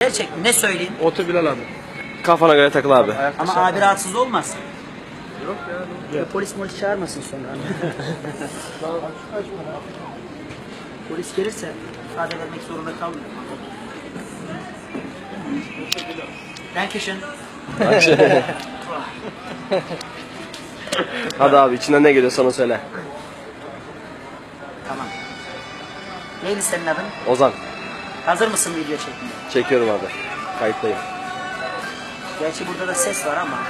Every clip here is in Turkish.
Gerçek ne söyleyeyim? Otur Bilal abi. Kafana göre takıl abi. Ama abi rahatsız olmasın. Yok ya. Ya polis polis çağırmasın sonra. polis gelirse ifade vermek zorunda kalmıyor. Dankeschön. Hadi abi içinden ne geliyor sana söyle. Tamam. Neydi senin adın? Ozan. Hazır mısın video çekmeye? Çekiyorum abi. Kayıttayım. Gerçi burada da ses var ama.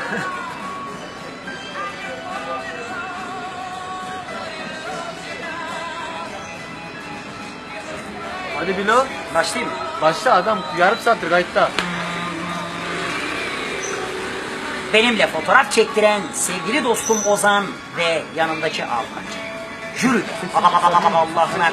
Hadi Bilo. Başlayayım mı? Başla adam yarım saattir kayıtta. Benimle fotoğraf çektiren sevgili dostum Ozan ve yanındaki Almancı. Yürü. Allah'ına.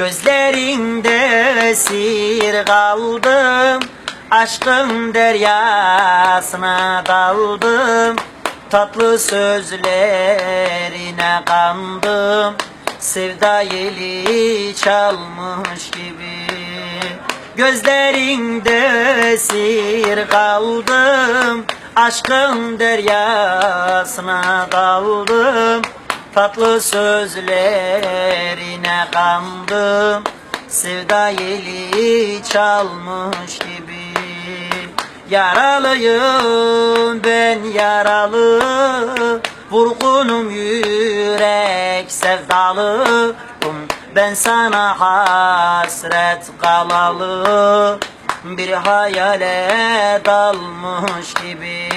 Gözlerinde esir kaldım Aşkın deryasına daldım. Tatlı sözlerine kandım Sevda yeli çalmış gibi. Gözlerinde esir kaldım Aşkın deryasına daldım Tatlı sözlerine kandım. Sevda yeli çalmış gibi. Yaralıyım ben yaralı Vurgunum yürek sevdalı. Ben sana hasret kalalı Bir hayale dalmış gibi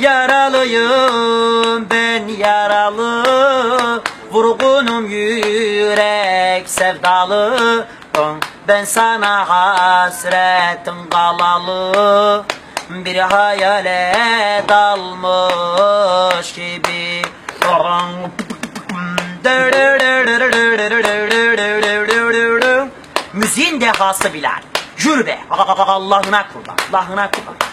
Yaralıyım ben yaralı Vurgunum yürek sevdalı. Ben sana hasretim kalalı. Bir hayale dalmış gibi. Müziğin dehası Bilal. Yürü be. Allah'ına kurban Allah'ına kurban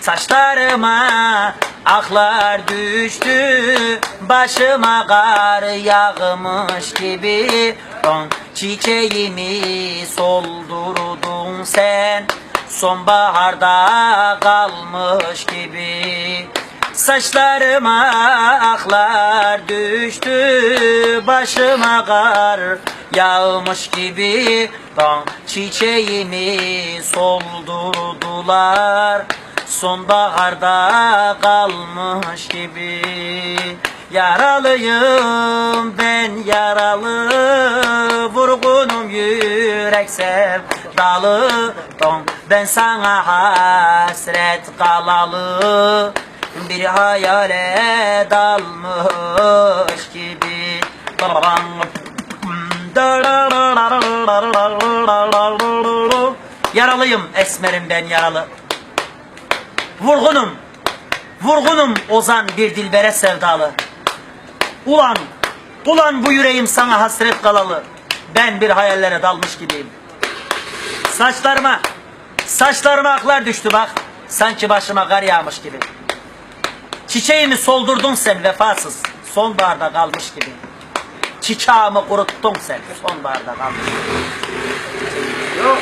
Saçlarıma aklar düştü Başıma kar yağmış gibi. Son çiçeğimi soldurdun sen Sonbaharda kalmış gibi. Saçlarıma aklar düştü Başıma kar yağmış gibi. Son çiçeğimi soldurdular Sonbaharda kalmış gibi. Yaralıyım ben yaralı. Vurgunum yürek sevdalı. Ben sana hasret kalalı. Bir hayale dalmış gibi. Yaralıyım esmerim ben yaralı Vurgunum, vurgunum ozan bir dilbere sevdalı. Ulan, ulan bu yüreğim sana hasret kalalı. Ben bir hayallere dalmış gibiyim. Saçlarıma, saçlarıma aklar düştü bak. Sanki başıma kar yağmış gibi. Çiçeğimi soldurdun sen vefasız. Sonbaharda kalmış gibi. Çiçeğimi kuruttun sen. Sonbaharda kalmış gibi. Yok.